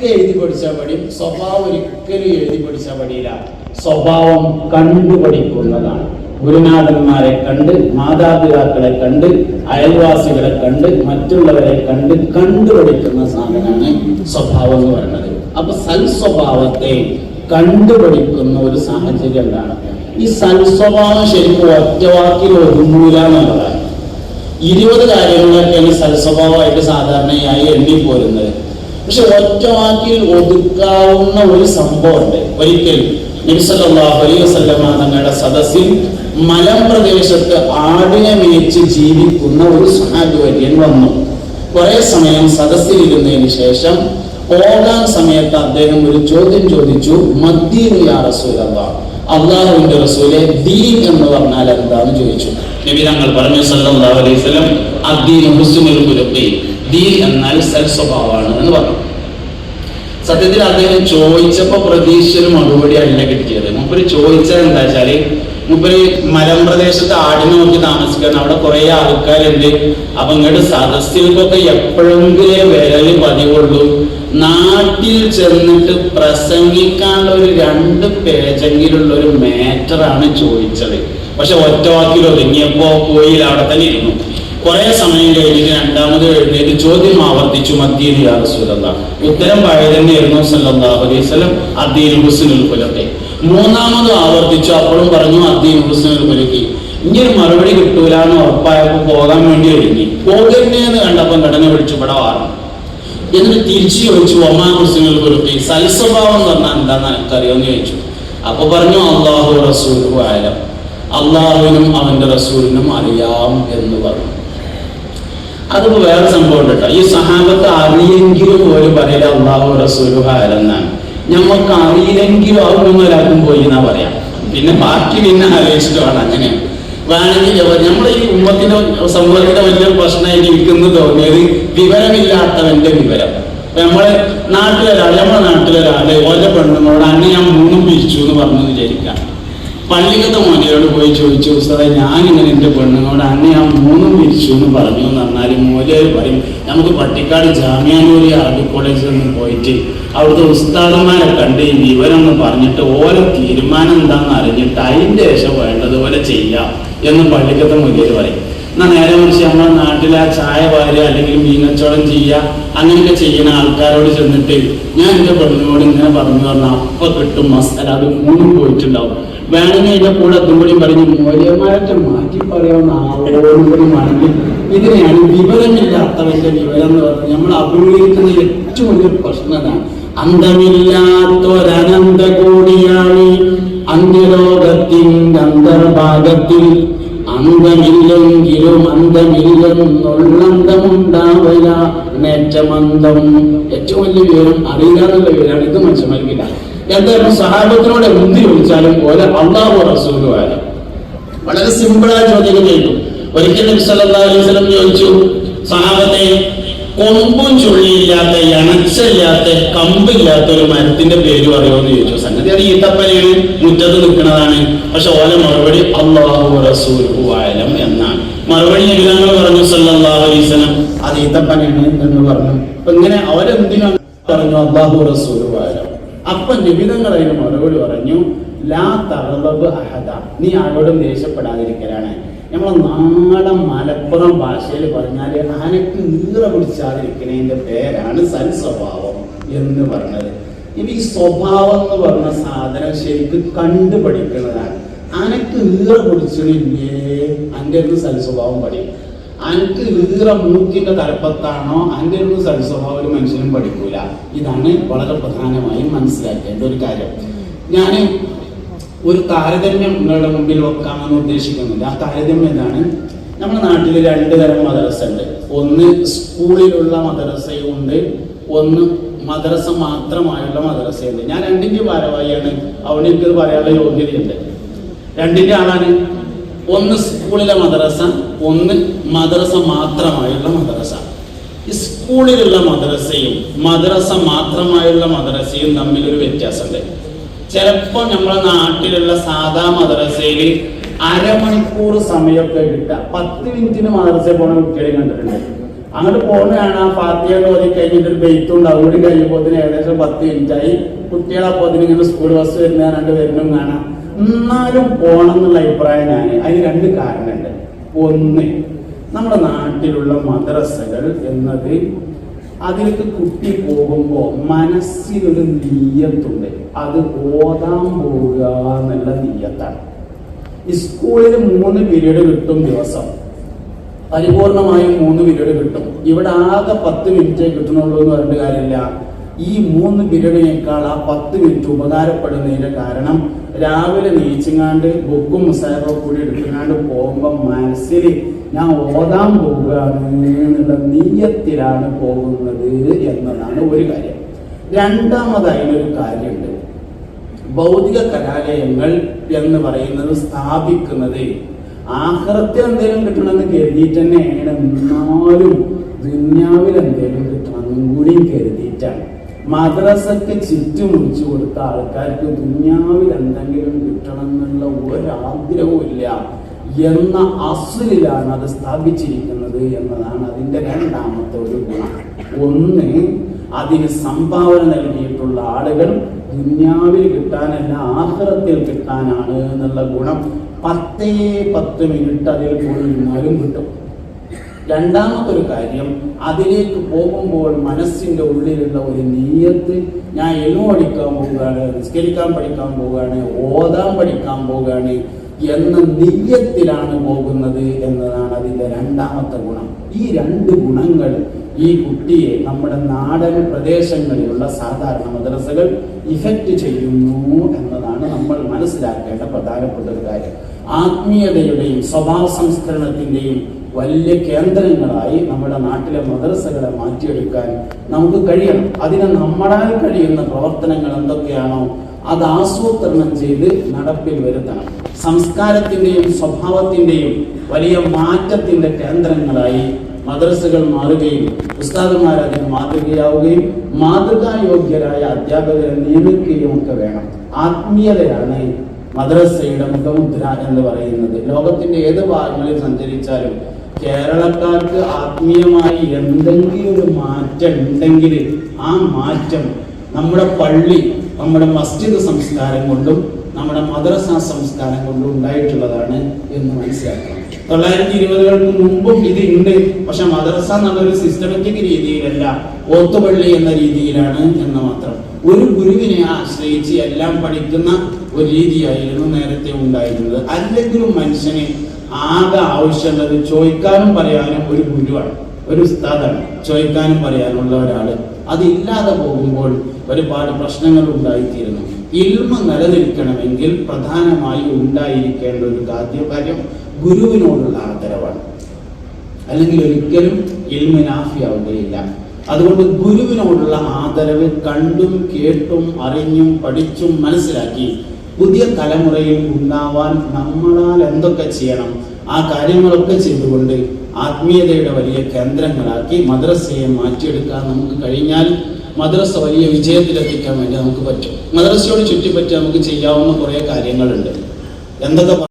വാക്ക് എഴുതി പഠിച്ചാൽ പഠിയും സ്വഭാവം ഒരിക്കലും എഴുതി പഠിച്ചാൽ പഠിയില്ല സ്വഭാവം കണ്ടു പഠിക്കുന്നതാണ്. ഗുരുനാഥന്മാരെ കണ്ട് മാതാപിതാക്കളെ കണ്ട് അയൽവാസികളെ കണ്ട് മറ്റുള്ളവരെ കണ്ട് കണ്ടു പഠിക്കുന്ന സാധനമാണ് സ്വഭാവം എന്ന് പറയുന്നത്. അപ്പൊ സൽസ്വഭാവത്തെ കണ്ടുപഠിക്കുന്ന ഒരു സാഹചര്യം എന്താണ്? ഈ സൽസ്വഭാവം ശരിക്കും ഒറ്റവാക്കിൽ ഒതുങ്ങൂല എന്നുള്ളതാണ്. ഇരുപത് കാര്യങ്ങളൊക്കെയാണ് സൽസ്വഭാവമായിട്ട് സാധാരണയായി എണ്ണി പോരുന്നത് ഒറ്റ വാക്കിൽ ഒതുക്കാവുന്ന ഒരു സംഭവമുണ്ട്. ഒരിക്കൽ നബിസല്ലാഹു അലൈഹി വസല്ലമ തങ്ങളുടെ സദസ്സിൽ മലമ്പ്രദേശത്ത് ആടിനെ മേച്ച് ജീവിക്കുന്ന ഒരു സഹാബിവര്യൻ വന്നു. കുറെ സമയം സദസ്സിലിരുന്നതിന് ശേഷം പോകാൻ സമയത്ത് അദ്ദേഹം ഒരു ചോദ്യം ചോദിച്ചു അള്ളാഹുവിന്റെ റസൂലെ ദീൻ എന്ന് പറഞ്ഞാൽ എന്താന്ന്? ചോദിച്ചു. നബി തങ്ങൾ പറഞ്ഞു സല്ലല്ലാഹു അലൈഹി വസല്ലം ദീൻ എന്നാൽ സൽ സ്വഭാവമാണ് എന്ന് പറഞ്ഞു. സത്യത്തിൽ അദ്ദേഹം ചോദിച്ചപ്പോ പ്രതീക്ഷയിൽ മറുപടി അല്ല കിട്ടിയത്. മുപ്പര് ചോദിച്ചത് എന്താ വെച്ചാൽ മുപ്പര് മലമ്പ്രദേശത്ത് ആടിനെ നോക്കി താമസിക്കാൻ അവിടെ കുറെ ആൾക്കാരുണ്ട്. അപ്പൊ ഇങ്ങോട്ട് സദസ്യങ്ങൾക്കൊക്കെ എപ്പോഴെങ്കിലേ വിരൽ പതിവുള്ളൂ. നാട്ടിൽ ചെന്നിട്ട് പ്രസംഗിക്കാനുള്ള ഒരു രണ്ട് പേജെങ്കിലുള്ള ഒരു മാറ്ററാണ് ചോദിച്ചത്. പക്ഷെ ഒറ്റവാക്കിൽ ഒതുങ്ങിയപ്പോ കോയിൽ അവിടെ തന്നെ ഇരുന്നു. കുറെ സമയം കഴിഞ്ഞിട്ട് രണ്ടാമത് എഴുന്നേറ്റ് ചോദ്യം ആവർത്തിച്ചു മദ്ദീൻ ഉത്തരം പഴയ തന്നെയായിരുന്നു സല്ലല്ലാഹു അലൈഹി വസല്ലം അദ്ദീൻ ഹുസ്നുൽ ഖുലഖി മൂന്നാമത് ആവർത്തിച്ചു അപ്പോഴും പറഞ്ഞു അദ്ദീൻ ഹുസ്നുൽ ഖുലഖി ഇങ്ങനെ മറുപടി കിട്ടൂല എന്ന് ഉറപ്പായപ്പോൾ പോകാൻ വേണ്ടി ഒരുങ്ങി. പോകുന്നേന്ന് കണ്ടപ്പോൾ ഘടന വിളിച്ചു ഇവിടെ വാറും എന്നിട്ട് തിരിച്ചു ചോദിച്ചു ഒമാ ഹുസ്നുൽ പുലത്തി സൽസ്വഭാവം എന്ന് പറഞ്ഞാൽ എന്താന്ന് എനിക്കറിയാമെന്ന് ചോദിച്ചു. അപ്പൊ പറഞ്ഞു അള്ളാഹു റസൂലു ആയാലും അള്ളാഹുവിനും അവന്റെ റസൂലിനും അറിയാം എന്ന് പറഞ്ഞു. അതിപ്പോ വേറെ സംഭവം ഉണ്ട് കേട്ടോ. ഈ സഹാബത്ത് അറിയെങ്കിലും പോലും പറയില്ല അള്ളാഹു റസൂലു ആലെന്നാണ് ഞമ്മക്ക് അറിയില്ലെങ്കിലും ഒന്നും ഒരാൾക്കും പോയി എന്നാ പറയാം. പിന്നെ ബാക്കി പിന്നെ ആലോചിച്ചിട്ട് വേണം അങ്ങനെ. വേണമെങ്കിൽ നമ്മുടെ ഈ ഉമ്മത്തിന്റെ സമൂഹത്തിന്റെ വലിയ പ്രശ്നമായിട്ട് ഇരിക്കുന്നു തോന്നിയത് വിവരമില്ലാത്തവന്റെ വിവരം. നമ്മളെ നാട്ടിലൊരാൾ നമ്മളെ നാട്ടിലൊരാൾ ഓരോ പെണ്ണുങ്ങളോട് അന്ന് ഞാൻ മൂന്നും പിരിച്ചു എന്ന് പറഞ്ഞു വിചാരിക്കാം. പള്ളിക്കത്തെ മോനയോട് പോയി ചോദിച്ചു സാറേ ഞാനിങ്ങനെ എന്റെ പെണ്ണുങ്ങളോട് അന്ന് ഞാൻ മൂന്നും പിരിച്ചു എന്ന് പറഞ്ഞു എന്ന് പറഞ്ഞാൽ മോലയർ പറയും നമുക്ക് പട്ടിക്കാട് ജാമ്യാനൂരി അറബി കോളേജിൽ നിന്ന് പോയിട്ട് അവിടുത്തെ ഉസ്താദന്മാരെ കണ്ട് ഈ വിവരം ഒന്ന് പറഞ്ഞിട്ട് ഓരോ തീരുമാനം എന്താണെന്ന് അറിഞ്ഞിട്ട് അതിന്റെ ശേഷം വേണ്ടതുപോലെ ചെയ്യാം എന്ന് പള്ളിക്കത്തെ മൂല്യർ പറയും. എന്നാ നേരെ മറിച്ച് നമ്മുടെ നാട്ടിൽ ആ ചായ വാരുക അല്ലെങ്കിൽ മീനച്ചോളം ചെയ്യുക അങ്ങനെയൊക്കെ ചെയ്യുന്ന ആൾക്കാരോട് ചെന്നിട്ട് ഞാൻ എന്റെ പെണ്ണിനോട് ഇങ്ങനെ പറഞ്ഞു പറഞ്ഞാൽ അപ്പൊ കിട്ടും മസാല അത് മൂന്ന് പോയിട്ടുണ്ടാവും. വേണമെങ്കിൽ ഇതിന്റെ കൂടെ അതും കൂടി പറഞ്ഞു മൂല്യമായിട്ട് മാറ്റി പറയാവുന്ന ആളോടും കൂടി വേണമെങ്കിൽ ഇതിനെയാണ് വിവരമില്ലാത്തവന്റെ വിവരം എന്ന് പറഞ്ഞാൽ നമ്മൾ അഭിമുഖീകരിക്കുന്ന ഏറ്റവും വലിയ പ്രശ്നമാണ് അന്തമില്ലാത്തൊരനന്ത കോടിയാണ് അന്ത്യലോകത്തിന്റെ അന്തർഭാഗത്തിൽ അന്തമില്ലെങ്കിലും അന്തമില്ലെന്നുള്ളന്തമുണ്ടാവില്ല നേറ്റമന്തം ഏറ്റവും വലിയ വിവരം അറിയില്ല എന്നുള്ള വിവരമാണ് ഇത് മനസ്സിലാക്കില്ല എന്തായാലും സഹാബത്തിനോട് എന്ത് ചോദിച്ചാലും പോലെ അള്ളാഹു റസൂലും ആയ വളരെ സിമ്പിളായ ചോദ്യം ചെയ്തു ഒരിക്കൽ നബി അലൈഹി വസല്ലം ചോദിച്ചു സഹാബത്തെ കൊമ്പും ചുള്ളിയില്ലാത്ത ഇണച്ചില്ലാത്ത കമ്പില്ലാത്ത ഒരു മരത്തിന്റെ പേര് പറയുമെന്ന് ചോദിച്ചു. സംഗതി അത് ഈത്തപ്പനയാണ്. മുറ്റത്ത് നിൽക്കുന്നതാണ്. പക്ഷെ ഓല മറുപടി അള്ളാഹു റസൂലു ആലം എന്നാണ്. മറുപടി ഞങ്ങൾ പറഞ്ഞു സല്ലല്ലാഹു അലൈഹി വസല്ലം. അത് ഈത്തപ്പനയാണ് എന്ന് പറഞ്ഞു. അപ്പൊ ഇങ്ങനെ അവരെന്തിനാണ് പറഞ്ഞു അള്ളാഹു റസൂലു ആലം അപ്പൊ നിബിതങ്ങൾ അതിന് മറുപടി പറഞ്ഞു ലാ തറബ് അഹദ. നീ ആരോടും ദേഷ്യപ്പെടാതിരിക്കലാണ്. നമ്മളെ നാടൻ മലപ്പുറം ഭാഷയിൽ പറഞ്ഞാൽ ആനക്ക് ഈറ പിടിച്ചാതിരിക്കുന്നതിന്റെ പേരാണ് സൽസ്വഭാവം എന്ന് പറഞ്ഞത്. ഇനി ഈ സ്വഭാവം എന്ന് പറഞ്ഞ സാധനം ശരിക്കും കണ്ടുപഠിക്കുന്നതാണ്. അനക്ക് ഈറ പിടിച്ചില്ലേ അന്റെ സൽ സൽസ്വഭാവം പഠിക്കും. അനക്ക് ഈറ മൂക്കിന്റെ തലപ്പത്താണോ അന്റെ ഒരു സൽസ്വഭാവം ഒരു മനുഷ്യനും പഠിക്കൂല. ഇതാണ് വളരെ പ്രധാനമായും മനസ്സിലാക്കേണ്ട ഒരു കാര്യം. ഞാൻ ഒരു താരതമ്യം നിങ്ങളുടെ മുമ്പിൽ വെക്കാമെന്ന് ഉദ്ദേശിക്കുന്നില്ല. ആ താരതമ്യം എന്താണ്? നമ്മുടെ നാട്ടിൽ രണ്ട് തരം മദ്രസ ഉണ്ട്. ഒന്ന് സ്കൂളിലുള്ള മദ്രസയുണ്ട് ഒന്ന് മദ്രസ മാത്രമായുള്ള മദ്രസയുണ്ട്. ഞാൻ രണ്ടിന്റെ ഭാരവാഹിയാണ്. അവിടെ എനിക്ക് പറയാനുള്ള യോഗ്യതയുണ്ട്. രണ്ടിന്റെ ആളാണ്. ഒന്ന് സ്കൂളിലെ മദ്രസ ഒന്ന് മദ്രസ മാത്രമായുള്ള മദ്രസ. സ്കൂളിലുള്ള മദ്രസയും മദ്രസ മാത്രമായുള്ള മദ്രസയും തമ്മിൽ ഒരു വ്യത്യാസമുണ്ട്. ചിലപ്പോൾ നമ്മുടെ നാട്ടിലുള്ള സാധാ മദ്രസയിൽ അരമണിക്കൂർ സമയമൊക്കെ കിട്ടുക. പത്ത് മിനിറ്റിന് മദ്രസയിൽ പോണ കുട്ടികളെ കണ്ടിട്ടുണ്ട്. അങ്ങോട്ട് പോകുന്നതാണ് ആ പാർട്ടിയുടെ ഓതി കഴിഞ്ഞിട്ട് ഒരു ബെയ്ത്തും ഉണ്ട്. ഓടി കഴിയുമ്പോൾ ഏകദേശം പത്ത് മിനിറ്റായി കുട്ടികളെ പോകുന്നതിന് ഇങ്ങനെ സ്കൂൾ ബസ് വരുന്ന രണ്ട് വരുന്നും കാണാം. എന്നാലും പോണം എന്നുള്ള അഭിപ്രായം ഞാൻ അതിന് രണ്ട് കാരണമുണ്ട് ഒന്ന് നമ്മുടെ നാട്ടിലുള്ള മദ്രസകൾ എന്നത് അതിലേക്ക് കുട്ടി പോകുമ്പോൾ മനസ്സിലൊരു നീയത്തുണ്ട്. അത് ഓതാൻ പോവുക എന്നുള്ള നീയത്താണ്. സ്കൂളിൽ മൂന്ന് പീരീഡ് കിട്ടും ദിവസം. പരിപൂർണമായും മൂന്ന് പീരീഡ് കിട്ടും. ഇവിടെ ആകെ പത്ത് മിനിറ്റേ കിട്ടണുള്ളൂ എന്ന് പറഞ്ഞിട്ട് കാര്യമില്ല. ഈ മൂന്ന് പീരീഡിനേക്കാൾ ആ പത്ത് മിനിറ്റ് ഉപകാരപ്പെടുന്നതിന്റെ കാരണം രാവിലെ നീച്ചിങ്ങാണ്ട് ബുക്കും മുസാഫോ കൂടി എടുക്കുന്നാണ്ട് പോകുമ്പോൾ മനസ്സിൽ ഞാൻ ഓതാൻ പോവുകയാണ് എന്നുള്ള നീയത്തിലാണ് പോകുന്നത് എന്നതാണ് ഒരു കാര്യം. രണ്ടാമതായൊരു കാര്യമുണ്ട്. ഭൗതിക കലാലയങ്ങൾ എന്ന് പറയുന്നത് സ്ഥാപിക്കുന്നത് ആഹ്റത്തിൽ എന്തെങ്കിലും കിട്ടണമെന്ന് കരുതിയിട്ട് തന്നെയാണ് എന്നാലും ദുന്യാവിൽ എന്തെങ്കിലും കിട്ടണമെന്നും കൂടിയും കരുതിയിട്ടാണ്. മദ്രസക്ക് ചുറ്റുമുടിച്ചു കൊടുത്ത ആൾക്കാർക്ക് ദുന്യാവിൽ എന്തെങ്കിലും കിട്ടണം എന്നുള്ള ഒരാഗ്രഹവും ഇല്ല എന്ന അസുലിലാണ് അത് സ്ഥാപിച്ചിരിക്കുന്നത് എന്നതാണ് അതിന്റെ രണ്ടാമത്തെ ഒരു ഗുണം. ഒന്ന് അതിന് സംഭാവന നൽകിയിട്ടുള്ള ആളുകൾ ദുന്യാവിൽ കിട്ടാനല്ല ആഹ്റത്തിൽ കിട്ടാനാണ് എന്നുള്ള ഗുണം. പത്തേ പത്ത് മിനിറ്റ് അതിൽ പോയി നിന്നാലും കിട്ടും. രണ്ടാമത്തെ ഒരു കാര്യം അതിലേക്ക് പോകുമ്പോൾ മനസ്സിന്റെ ഉള്ളിലുള്ള ഒരു നീയത്ത് ഞാൻ എണ്ണു പഠിക്കാൻ പോവുകയാണ് നിസ്കരിക്കാൻ പഠിക്കാൻ പോവുകയാണ് ഓതാൻ പഠിക്കാൻ പോവുകയാണ് എന്ന നീയത്തിലാണ് പോകുന്നത് എന്നതാണ് അതിന്റെ രണ്ടാമത്തെ ഗുണം. ഈ രണ്ട് ഗുണങ്ങൾ ഈ കുട്ടിയെ നമ്മുടെ നാടൻ പ്രദേശങ്ങളിലുള്ള സാധാരണ മദ്രസകൾ ഇഫക്റ്റ് ചെയ്യുന്നു എന്നതാണ് നമ്മൾ മനസ്സിലാക്കേണ്ട പ്രധാനപ്പെട്ട ഒരു കാര്യം. ആത്മീയതയുടെയും സ്വഭാവ സംസ്കരണത്തിന്റെയും വലിയ കേന്ദ്രങ്ങളായി നമ്മുടെ നാട്ടിലെ മദ്രസകളെ മാറ്റിയെടുക്കാൻ നമുക്ക് കഴിയണം. അതിന് നമ്മളാൽ കഴിയുന്ന പ്രവർത്തനങ്ങൾ എന്തൊക്കെയാണോ അത് ആസൂത്രണം ചെയ്ത് നടപ്പിൽ വരുത്തണം. സംസ്കാരത്തിന്റെയും സ്വഭാവത്തിന്റെയും വലിയ മാറ്റത്തിന്റെ കേന്ദ്രങ്ങളായി മദ്രസകൾ മാറുകയും ഉസ്താദുമാർ അതിന് മാതൃകയാവുകയും മാതൃകായോഗ്യരായ അധ്യാപകരെ നിയമിക്കുകയും ഒക്കെ വേണം. ആത്മീയതയാണ് മദ്രസയുടെ മുഖമുദ്ര എന്ന് പറയുന്നത്. ലോകത്തിന്റെ ഏത് ഭാഗങ്ങളിൽ സഞ്ചരിച്ചാലും കേരളക്കാർക്ക് ആത്മീയമായി എന്തെങ്കിലും ഒരു മാറ്റം ഉണ്ടെങ്കിൽ ആ മാറ്റം നമ്മുടെ പള്ളി നമ്മുടെ മസ്ജിദ് സംസ്കാരം കൊണ്ടും നമ്മുടെ മദ്രസ സംസ്കാരം കൊണ്ടും ഉണ്ടായിട്ടുള്ളതാണ് എന്ന് മനസ്സിലാക്കണം തൊള്ളായിരത്തി ഇരുപതുകൾക്ക് മുമ്പും ഇത് ഉണ്ട്. പക്ഷെ മദ്രസ എന്നുള്ളൊരു സിസ്റ്റമാറ്റിക് രീതിയിലല്ല ഓത്തുപള്ളി എന്ന രീതിയിലാണ് എന്ന് മാത്രം. ഒരു ഗുരുവിനെ ആശ്രയിച്ച് എല്ലാം പഠിക്കുന്ന ഒരു രീതിയായിരുന്നു നേരത്തെ ഉണ്ടായിരുന്നത്. അല്ലെങ്കിലും മനുഷ്യന് ആകെ ആവശ്യമുള്ളത് ചോദിക്കാനും പറയാനും ഒരു ഗുരുവാണ് ഒരു ഉസ്താദാണ്. ചോദിക്കാനും പറയാനുള്ള ഒരാൾ. അതില്ലാതെ പോകുമ്പോൾ ഒരുപാട് പ്രശ്നങ്ങൾ ഉണ്ടായിത്തീരുന്നു. ഇൽമ നിലനിൽക്കണമെങ്കിൽ പ്രധാനമായി ഉണ്ടായിരിക്കേണ്ട ഒരു കാര്യം ഗുരുവിനോടുള്ള ആദരവാണ്. അല്ലെങ്കിൽ ഒരിക്കലും ഇൽമിനാഫിയാവുകയില്ല അതുകൊണ്ട് ഗുരുവിനോടുള്ള ആദരവ് കണ്ടും കേട്ടും അറിഞ്ഞും പഠിച്ചും മനസ്സിലാക്കി പുതിയ തലമുറയിൽ ഉണ്ടാവാൻ നമ്മളാൽ എന്തൊക്കെ ചെയ്യണം? ആ കാര്യങ്ങളൊക്കെ ചെയ്തുകൊണ്ട് ആത്മീയതയുടെ വലിയ കേന്ദ്രങ്ങളാക്കി മദ്രസയെ മാറ്റിയെടുക്കാൻ നമുക്ക് കഴിഞ്ഞാൽ മദ്രസ വലിയ വിജയത്തിലെത്തിക്കാൻ വേണ്ടി നമുക്ക് പറ്റും. മദ്രസയോട് ചുറ്റിപ്പറ്റി നമുക്ക് ചെയ്യാവുന്ന കുറേ കാര്യങ്ങളുണ്ട്. എന്തൊക്കെ